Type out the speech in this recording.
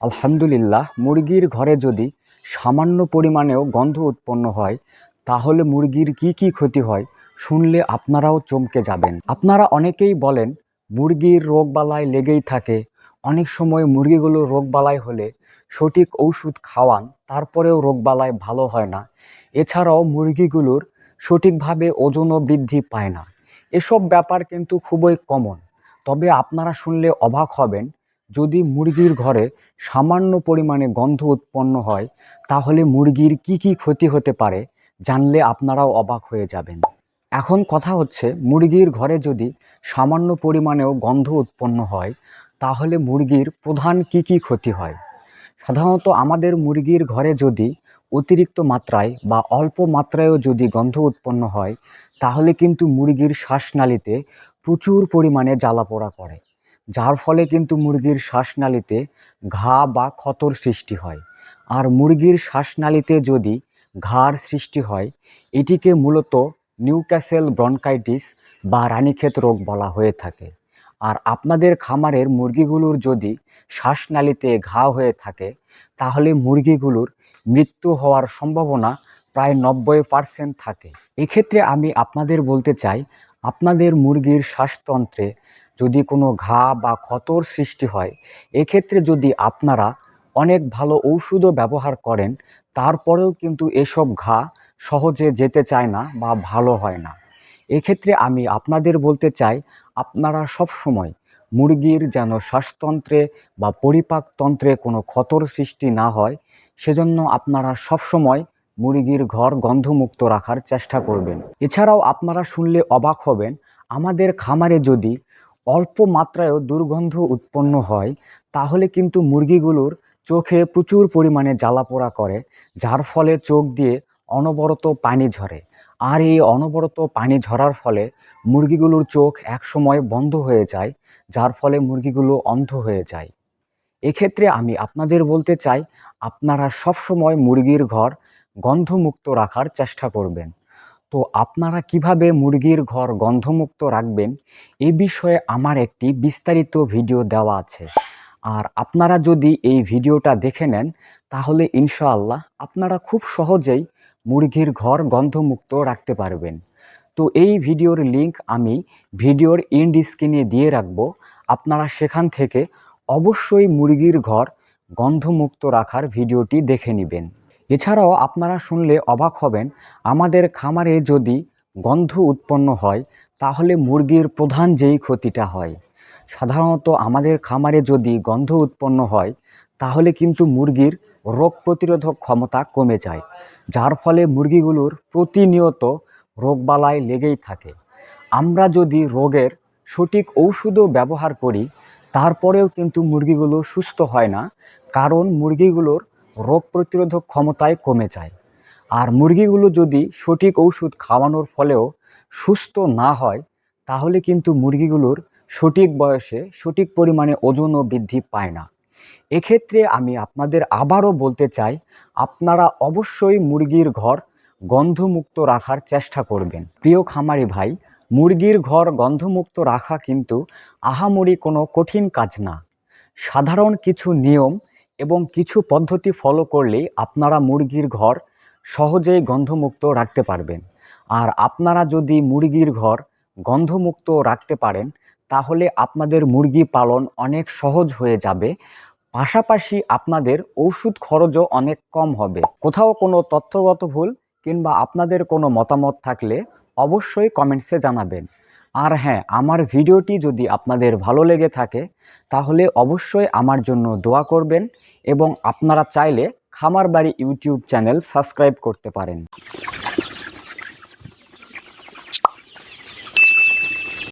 আলহামদুলিল্লাহ, মুরগির ঘরে যদি সামান্য পরিমাণেও গন্ধ উৎপন্ন হয়, তাহলে মুরগির কি কি ক্ষতি হয় শুনলে আপনারাও চমকে যাবেন। আপনারা অনেকেই বলেন, মুরগির রোগবালাই লেগেই থাকে। অনেক সময় মুরগিগুলো রোগবালাই হলে সঠিক ঔষধ খাওয়ান, তারপরেও রোগবালাই ভালো হয় না। এছাড়াও মুরগিগুলোর সঠিকভাবে ওজনও বৃদ্ধি পায় না। এসব ব্যাপার কিন্তু খুবই কমন তবে আপনারা শুনলে অবাক হবেন যদি মুরগির ঘরে সামান্য পরিমাণে গন্ধ উৎপন্ন হয়, তাহলে মুরগির কি কি ক্ষতি হতে পারে জানলে আপনারাও অবাক হয়ে যাবেন। এখন কথা হচ্ছে, মুরগির ঘরে যদি সামান্য পরিমাণেও গন্ধ উৎপন্ন হয়, তাহলে মুরগির প্রধান কি কি ক্ষতি হয়? সাধারণত আমাদের মুরগির ঘরে যদি অতিরিক্ত মাত্রায় বা অল্প মাত্রায়ও যদি গন্ধ উৎপন্ন হয়, তাহলে কিন্তু মুরগির শ্বাসনালীতে প্রচুর পরিমাণে জ্বালাপোড়া করে যার ফলে কিন্তু মুরগির শ্বাসনালীতে ঘা বা ক্ষতর সৃষ্টি হয়। আর মুরগির শ্বাসনালীতে যদি ঘার সৃষ্টি হয়, এটিকে মূলত নিউক্যাসেল ব্রনকাইটিস বা রানীক্ষেত রোগ বলা হয়ে থাকে। আর আপনাদের খামারের মুরগিগুলোর যদি শ্বাসনালীতে ঘা হয়ে থাকে, তাহলে মুরগিগুলোর মৃত্যু হওয়ার সম্ভাবনা প্রায় নব্বই পার্সেন্ট থাকে। এক্ষেত্রে আমি আপনাদের বলতে চাই, আপনাদের মুরগির শ্বাসতন্ত্রে যদি কোনো ঘা বা ক্ষতর সৃষ্টি হয়, এক্ষেত্রে যদি আপনারা অনেক ভালো ঔষধও ব্যবহার করেন, তারপরেও কিন্তু এসব ঘা সহজে যেতে চায় না বা ভালো হয় না। এক্ষেত্রে আমি আপনাদের বলতে চাই, আপনারা সব সময় মুরগির যেন শ্বাসতন্ত্রে বা পরিপাকতন্ত্রে কোনো ক্ষতর সৃষ্টি না হয়, সেজন্য আপনারা সবসময় মুরগির ঘর গন্ধমুক্ত রাখার চেষ্টা করবেন। এছাড়াও আপনারা শুনলে অবাক হবেন, আমাদের খামারে যদি অল্প মাত্রায়ও দুর্গন্ধ উৎপন্ন হয়, তাহলে কিন্তু মুরগিগুলোর চোখে প্রচুর পরিমাণে জ্বালাপোড়া করে, যার ফলে চোখ দিয়ে অনবরত পানি ঝরে। আর এই অনবরত পানি ঝরার ফলে মুরগিগুলোর চোখ একসময় বন্ধ হয়ে যায়, যার ফলে মুরগিগুলো অন্ধ হয়ে যায়। এক্ষেত্রে আমি আপনাদের বলতে চাই, আপনারা সবসময় মুরগির ঘর গন্ধমুক্ত রাখার চেষ্টা করবেন। তো আপনারা কীভাবে মুরগির ঘর গন্ধমুক্ত রাখবেন? এ বিষয়ে আমার একটি বিস্তারিত ভিডিও দেওয়া আছে। আর আপনারা যদি এই ভিডিওটা দেখে নেন, তাহলে ইনশাআল্লাহ আপনারা খুব সহজেই মুরগির ঘর গন্ধমুক্ত রাখতে পারবেন। তো এই ভিডিওর লিংক আমি ভিডিওর ইন্ড স্ক্রিনে দিয়ে রাখব। আপনারা সেখান থেকে অবশ্যই মুরগির ঘর গন্ধমুক্ত রাখার ভিডিওটি দেখে নেবেন। এছাড়াও আপনারা শুনলে অবাক হবেন, আমাদের খামারে যদি গন্ধ উৎপন্ন হয়, তাহলে মুরগির প্রধান যেই ক্ষতিটা হয়। সাধারণত আমাদের খামারে যদি গন্ধ উৎপন্ন হয়, তাহলে কিন্তু মুরগির রোগ প্রতিরোধক ক্ষমতা কমে যায়, যার ফলে মুরগিগুলোর প্রতিনিয়ত রোগবালাই লেগেই থাকে। আমরা যদি রোগের সঠিক ঔষধও ব্যবহার করি, তারপরেও কিন্তু মুরগিগুলো সুস্থ হয় না, কারণ মুরগিগুলোর রোগ প্রতিরোধক ক্ষমতায় কমে যায়। আর মুরগিগুলো যদি সঠিক ঔষধ খাওয়ানোর ফলেও সুস্থ না হয়, তাহলে কিন্তু মুরগিগুলোর সঠিক বয়সে সঠিক পরিমাণে ওজনও বৃদ্ধি পায় না। এক্ষেত্রে আমি আপনাদের আবারও বলতে চাই, আপনারা অবশ্যই মুরগির ঘর গন্ধমুক্ত রাখার চেষ্টা করবেন। প্রিয় খামারি ভাই, মুরগির ঘর গন্ধমুক্ত রাখা কিন্তু আহামরি কোনো কঠিন কাজ না। সাধারণ কিছু নিয়ম এবং কিছু পদ্ধতি ফলো করলেই আপনারা মুরগির ঘর সহজেই গন্ধমুক্ত রাখতে পারবেন। আর আপনারা যদি মুরগির ঘর গন্ধমুক্ত রাখতে পারেন, তাহলে আপনাদের মুরগি পালন অনেক সহজ হয়ে যাবে। পাশাপাশি আপনাদের ওষুধ খরচও অনেক কম হবে। কোথাও কোনো তথ্যগত ভুল কিংবা আপনাদের কোনো মতামত থাকলে অবশ্যই কমেন্টসে জানাবেন। আর হ্যাঁ আমার ভিডিওটি যদি আপনাদের ভালো লেগে থাকে, তাহলে অবশ্যই আমার জন্য দোয়া করবেন। এবং আপনারা চাইলে খামার বাড়ি ইউটিউব চ্যানেল সাবস্ক্রাইব করতে পারেন।